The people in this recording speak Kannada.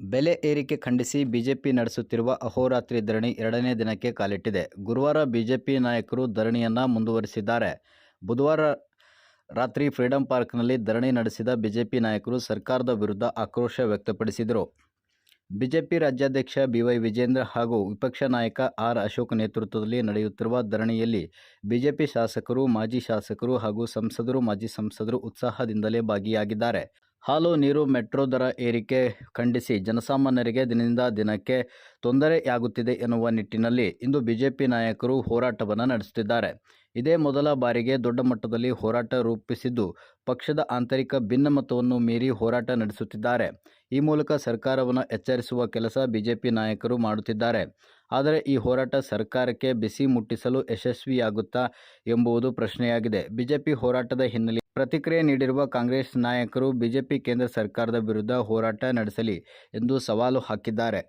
ಬೆಲೆ ಏರಿಕೆ ಖಂಡಿಸಿ ಬಿಜೆಪಿ ನಡೆಸುತ್ತಿರುವ ಅಹೋರಾತ್ರಿ ಧರಣಿ ಎರಡನೇ ದಿನಕ್ಕೆ ಕಾಲಿಟ್ಟಿದೆ. ಗುರುವಾರ ಬಿಜೆಪಿ ನಾಯಕರು ಧರಣಿಯನ್ನು ಮುಂದುವರಿಸಿದ್ದಾರೆ. ಬುಧವಾರ ರಾತ್ರಿ ಫ್ರೀಡಂ ಪಾರ್ಕ್ನಲ್ಲಿ ಧರಣಿ ನಡೆಸಿದ ಬಿಜೆಪಿ ನಾಯಕರು ಸರ್ಕಾರದ ವಿರುದ್ಧ ಆಕ್ರೋಶ ವ್ಯಕ್ತಪಡಿಸಿದರು. ಬಿಜೆಪಿ ರಾಜ್ಯಾಧ್ಯಕ್ಷ ಬಿವೈ ವಿಜೇಂದ್ರ ಹಾಗೂ ವಿಪಕ್ಷ ನಾಯಕ ಆರ್ ಅಶೋಕ್ ನೇತೃತ್ವದಲ್ಲಿ ನಡೆಯುತ್ತಿರುವ ಧರಣಿಯಲ್ಲಿ ಬಿಜೆಪಿ ಶಾಸಕರು, ಮಾಜಿ ಶಾಸಕರು ಹಾಗೂ ಸಂಸದರು, ಮಾಜಿ ಸಂಸದರು ಉತ್ಸಾಹದಿಂದಲೇ ಭಾಗಿಯಾಗಿದ್ದಾರೆ. ಹಾಲು, ನೀರು, ಮೆಟ್ರೋ ದರ ಏರಿಕೆ ಖಂಡಿಸಿ ಜನಸಾಮಾನ್ಯರಿಗೆ ದಿನದಿಂದ ದಿನಕ್ಕೆ ತೊಂದರೆಯಾಗುತ್ತಿದೆ ಎನ್ನುವ ನಿಟ್ಟಿನಲ್ಲಿ ಇಂದು ಬಿಜೆಪಿ ನಾಯಕರು ಹೋರಾಟವನ್ನು ನಡೆಸುತ್ತಿದ್ದಾರೆ. ಇದೇ ಮೊದಲ ಬಾರಿಗೆ ದೊಡ್ಡ ಮಟ್ಟದಲ್ಲಿ ಹೋರಾಟ ರೂಪಿಸಿದ್ದು ಪಕ್ಷದ ಆಂತರಿಕ ಭಿನ್ನಮತವನ್ನು ಮೀರಿ ಹೋರಾಟ ನಡೆಸುತ್ತಿದ್ದಾರೆ. ಈ ಮೂಲಕ ಸರ್ಕಾರವನ್ನು ಎಚ್ಚರಿಸುವ ಕೆಲಸ ಬಿಜೆಪಿ ನಾಯಕರು ಮಾಡುತ್ತಿದ್ದಾರೆ. ಆದರೆ ಈ ಹೋರಾಟ ಸರ್ಕಾರಕ್ಕೆ ಬಿಸಿ ಮುಟ್ಟಿಸಲು ಯಶಸ್ವಿಯಾಗುತ್ತಾ ಎಂಬುದು ಪ್ರಶ್ನೆಯಾಗಿದೆ. ಬಿಜೆಪಿ ಹೋರಾಟದ ಹಿನ್ನೆಲೆ ಪ್ರತಿಕ್ರಿಯೆ ನೀಡಿರುವ ಕಾಂಗ್ರೆಸ್ ನಾಯಕರು ಬಿಜೆಪಿ ಕೇಂದ್ರ ಸರ್ಕಾರದ ವಿರುದ್ಧ ಹೋರಾಟ ನಡೆಸಲಿ ಎಂದು ಸವಾಲು ಹಾಕಿದ್ದಾರೆ.